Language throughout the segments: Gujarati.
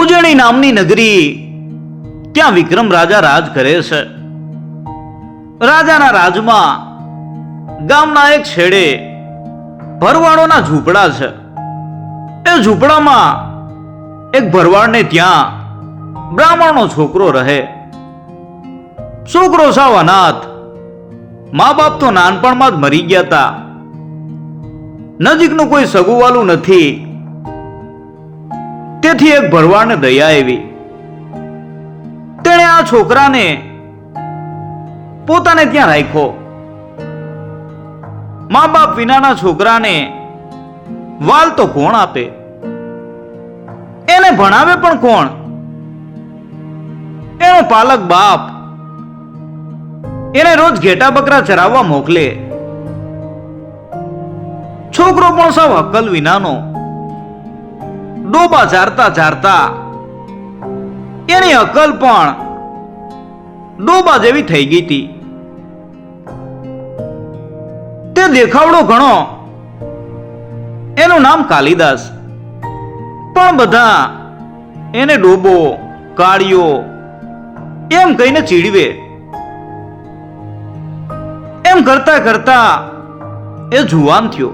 ઉજણી નામની નગરી ત્યાં વિક્રમ રાજા રાજ કરે છે. રાજાના રાજમાં ગામના એક છેડે ભરવાડોના ઝૂંપડા છે. એ ઝૂંપડામાં એક ભરવાડને ત્યાં બ્રાહ્મણનો છોકરો રહે. છોકરો સાવ અનાથ. મા બાપ તો નાનપણમાં જ મરી ગયા હતા નજીકનું કોઈ સગુવાલું નથી. તેથી એક ભરવાડને દયા આવી. તેણે આ છોકરાને પોતાને ત્યાં રાખ્યો? મા બાપ વિનાના છોકરાને વાલ તો કોણ આપે? એને ભણાવે પણ કોણ? એનો પાલક બાપ એને રોજ ઘેટા બકરા ચરાવવા મોકલે. છોકરો પણ સાવ હકલ વિનાનો ડોબા ઝારતા ઝારતા એની અકલ પણ ડોબા જેવી થઈ ગઈ હતી. તે દેખાવડો ઘણો. એનું નામ કાલિદાસ. પણ બધા એને ડોબો કાળિયો એમ કહીને ચીડવે. એમ કરતા કરતા એ જુવાન થયો.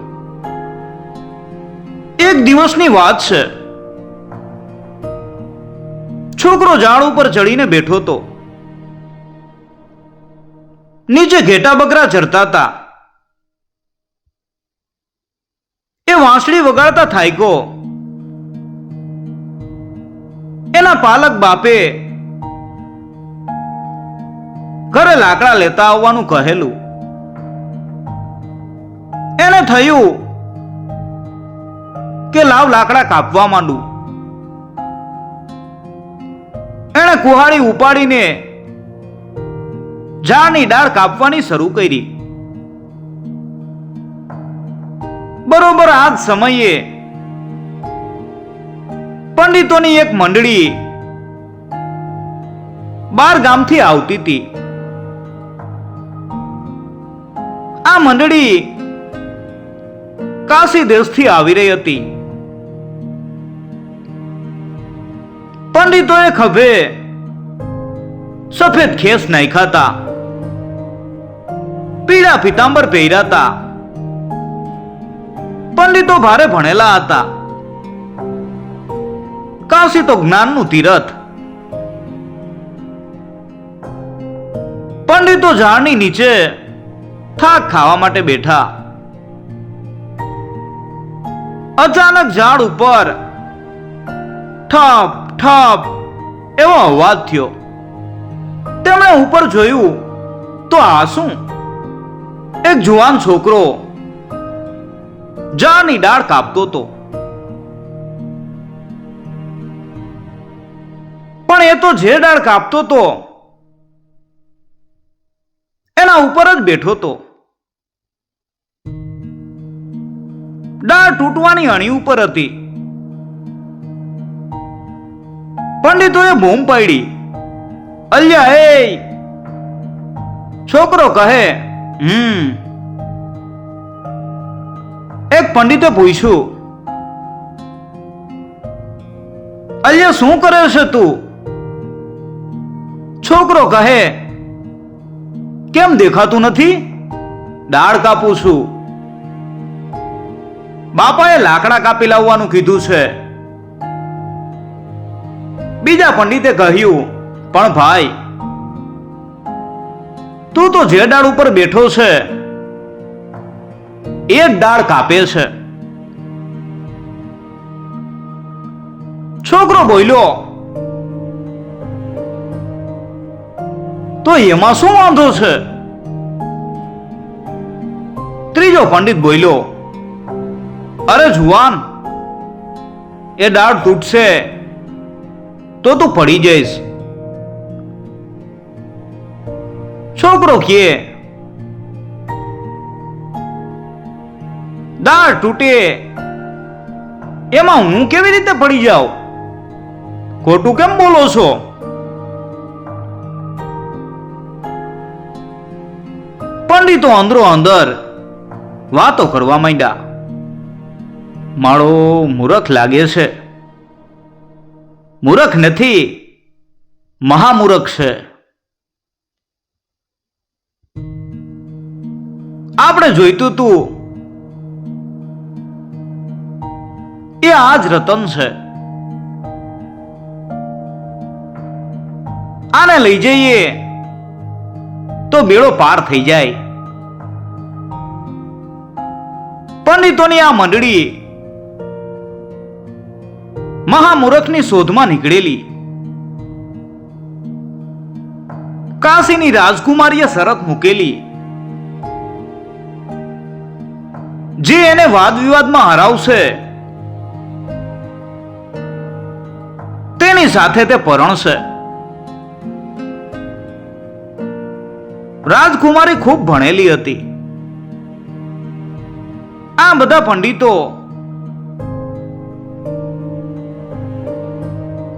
એક દિવસની વાત છે. છોકરો ઝાડ ઉપર ચડીને બેઠો તો. નીચે ઘેટા બકરા ચરતા હતા એ વાંસળી વગાડતા થાયકો. એના પાલક બાપે ઘરે લાકડા લેતા આવવાનું કહેલું. એને થયું કે લાવ લાકડા કાપવા માંડું. એણે કુહાડી ઉપાડીને ઝાડની ડાળ કાપવાની શરૂ કરી. બરોબર આ જ સમયે પંડિતોની એક મંડળી બાર ગામથી આવતી હતી. આ મંડળી કાશી દેશથી આવી રહી હતી. પંડિતોએ ખભે સફેદ ખેસ નાખ્યા પીળા પિતાંબર પહેર્યા પંડિતો ભારે ભણેલા હતા. કાશી તો જ્ઞાનનું તીરથ. પંડિતો ઝાડની નીચે થાક ખાવા માટે બેઠા. અચાનક ઝાડ ઉપર ઠપ ઠપ એવો અવાજ થયો. તેમણે ઉપર જોયું તો આ શું? એક જુવાન છોકરો જાની ડાળ કાપતો હતો. પણ એ તો જે ડાળ કાપતો હતો, એના ઉપર જ બેઠો હતો. ડાળ તૂટવાની અણી ઉપર હતી. પંડિતોએ બૂમ પાડી. અલ્યા એ છોકરો કહે, હમ. એક પંડિતે પૂછ્યું, અલ્યા, શું કરે છે તું? છોકરો કહે, કેમ દેખાતું નથી? દાળ કાપું છું. બાપાએ લાકડા કાપી લાવવાનું કીધું છે. બીજા પંડિતે કહ્યું, પણ ભાઈ, તું તો જે ડાળ ઉપર બેઠો છે, એ ડાળ કાપે છે. છોકરો બોલ્યો, તો એમાં શું વાંધો છે? ત્રીજો પંડિત બોલ્યો, અરે જુવાન, એ ડાળ તૂટશે. તો તું પડી જઈશ. છોકરો કે દાળ તૂટે. એમાં હું કેવી રીતે પડી જાઉં? ખોટું કેમ બોલો છો? પંડિતો અંદરો અંદર વાતો કરવા માંડ્યા. માળો મૂરખ લાગે છે. મૂરખ નથી, મહામૂરખ છે. આપણે જોઈતું તું, એ આ જ રતન છે. આને લઈ જઈએ તો બેડો પાર થઈ જાય. પંડિતોની આ મંડળી મહામૂરખની શોધમાં નીકળેલી. કાશીની રાજકુમારીએ શરત મૂકેલી. જે એને વાદ વિવાદમાં હરાવશે. તેની સાથે તે પરણશે. રાજકુમારી ખૂબ ભણેલી હતી. આ બધા પંડિતો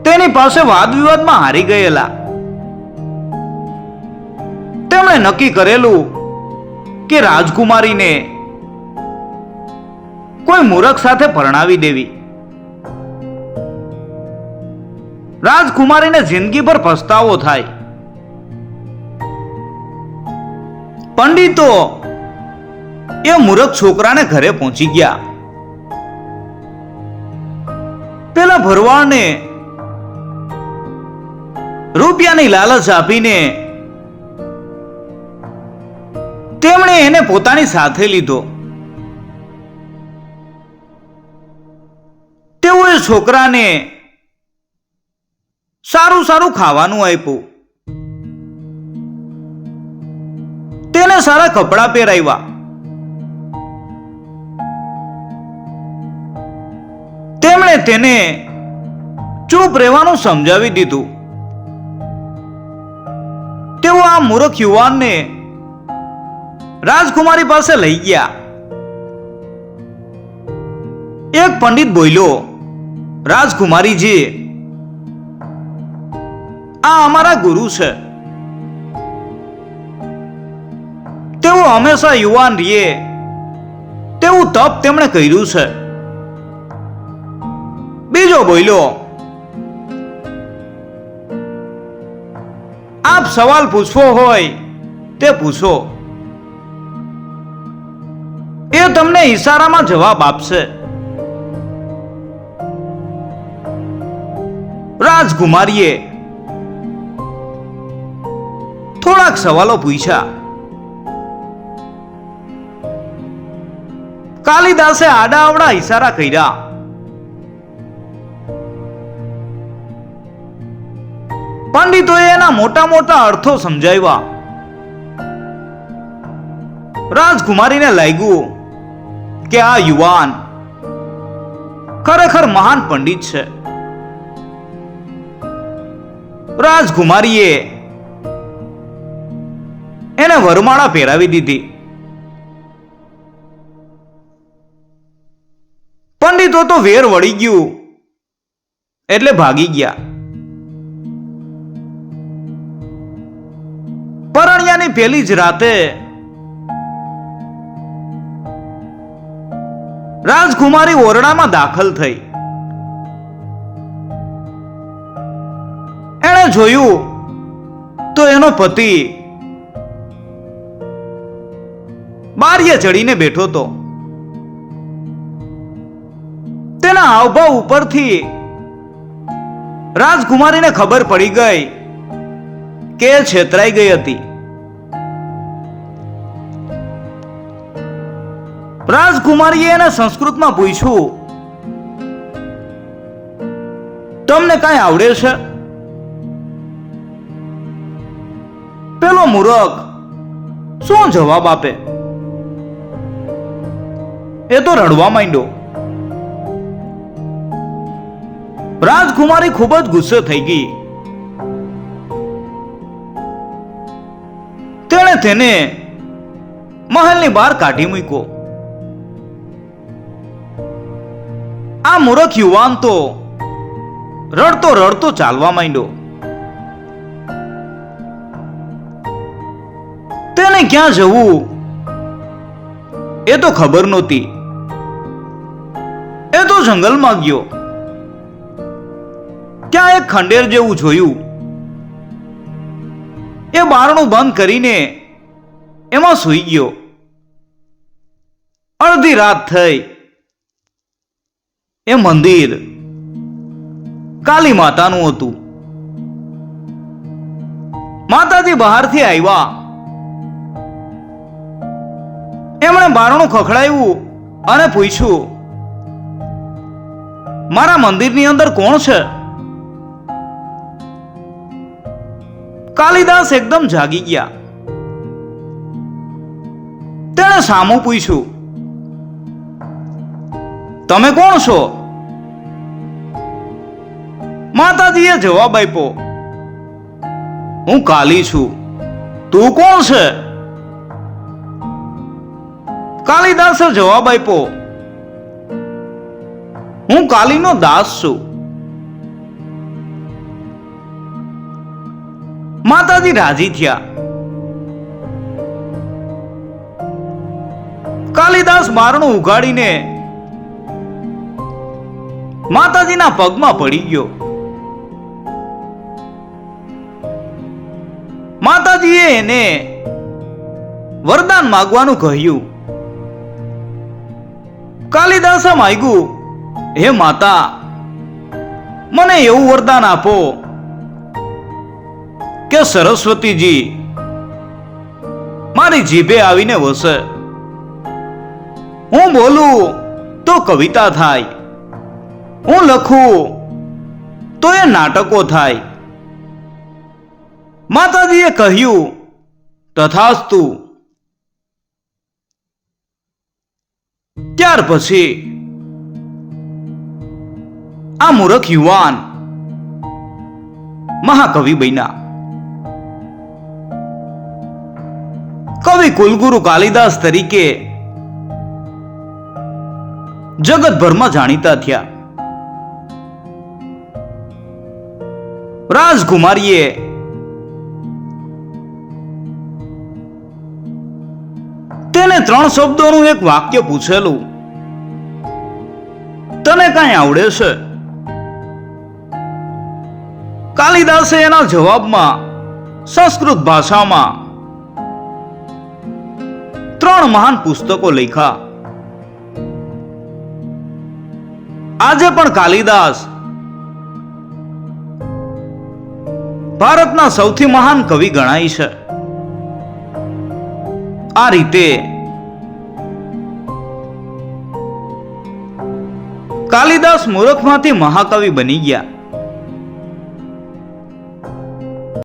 તેની પાસે વાદ વિવાદમાં હારી ગયેલા. તેમણે નક્કી કરેલું કે રાજકુમારીને કોઈ મૂરખ સાથે પરણાવી દેવી. રાજકુમારીને જિંદગી પર પસ્તાવો થાય. પંડિતો એ મૂરખ છોકરાને ઘરે પહોંચી ગયા. પેલા ભરવાડને રૂપિયાની લાલચ આપીને તેમણે એને પોતાની સાથે લીધો. તેઓએ છોકરાને સારું સારું ખાવાનું આપ્યું. તેને સારા કપડાં પહેરાવ્યા. તેમણે તેને ચૂપ રહેવાનું સમજાવી દીધું. આ મૂર્ખ યુવાનને રાજકુમારી પાસે લઈ ગયા. એક પંડિત બોલ્યો, રાજકુમારીજી, આ અમારા ગુરુ છે. તેઓ હંમેશા યુવાન રીએ. તેવું તપ તેમણે કર્યું છે. બીજો બોલ્યો આપ સવાલ પૂછવો હોય તે પૂછો. એ તમને ઈશારામાં જવાબ આપશે. રાજકુમારીએ થોડાક સવાલો પૂછ્યા. કાલિદાસે આડા અવડા ઈશારા કર્યા. પંડિતોએ એના મોટા મોટા અર્થો સમજાવ્યા. રાજકુમારીને લાગ્યું કે આ યુવાન ખરેખર મહાન પંડિત છે. રાજકુમારીએ એને વરમાળા પહેરાવી દીધી. પંડિતો તો વેર વળી ગયું, એટલે ભાગી ગયા. પરણ્યાની પહેલી જ રાતે રાજકુમારી ઓરડામાં દાખલ થઈ. એણે જોયું તો એનો પતિ બારીએ ચડીને બેઠો હતો. તેના હાવભાવ ઉપરથી રાજકુમારીને ખબર પડી ગઈ કે છેતરાઈ ગઈ હતી. રાજકુમારીએ એને સંસ્કૃતમાં પૂછ્યું, તમને કાંઈ આવડે છે? પેલો મૂરખ શું જવાબ આપે? એ તો રડવા માંડ્યો. રાજકુમારી ખૂબ જ ગુસ્સે થઈ ગઈ. તેણે તેને મહેલની બહાર કાઢી મૂક્યો. આ મૂરખ યુવાન તો રડતો રડતો ચાલવા માંડ્યો. તેને ક્યાં જવું? એ તો ખબર નહોતી. એ તો જંગલમાં ગયો. ત્યાં એક ખંડેર જેવું જોયું. એ બારણું બંધ કરીને એમાં સૂઈ ગયો. અડધી રાત થઈ. એ મંદિર. કાલી માતાનું હતું. માતાજી બહારથી આવ્યા. એમણે બારણું ખખડાવ્યું અને પૂછ્યું, મારા મંદિરની અંદર કોણ છે? કાલિદાસ એકદમ જાગી ગયા. તેણે સામું પૂછ્યું તમે કોણ છો? માતાજીએ જવાબ આપ્યો, હું કાલી છું. તું કોણ છે? કાલિદાસે જવાબ આપ્યો, હું કાલીનો દાસ છું. માતાજી રાજી થયા. કાલિદાસ બારણું ઉઘાડીને માતાજીના પગમાં પડી ગયો. માતાજીએ એને વરદાન માગવાનું કહ્યું. કાલિદાસે માગ્યું, હે માતા, મને એવું વરદાન આપો કે સરસ્વતીજી મારી જીભે આવીને વસે. હું બોલું તો કવિતા થાય. હું લખું? તો એ નાટકો થાય. માતાજીએ કહ્યું, તથાસ્તુ. ત્યાર પછી, આ મૂર્ખ યુવાન મહાકવિ બન્યા. કવિ કુલગુરુ કાલિદાસ તરીકે જગતભરમાં જાણીતા થયા. રાજકુમારીએ. તેને ત્રણ શબ્દોનું એક વાક્ય પૂછેલું. તને કાંઈ આવડે છે? કાલિદાસે એના જવાબમાં સંસ્કૃત ભાષામાં ત્રણ મહાન પુસ્તકો લખ્યા. આજે પણ કાલિદાસ ભારતના સૌથી મહાન કવિ ગણાય છે. આ રીતે કાલિદાસ મૂર્ખમાંથી મહાકવિ બની ગયા.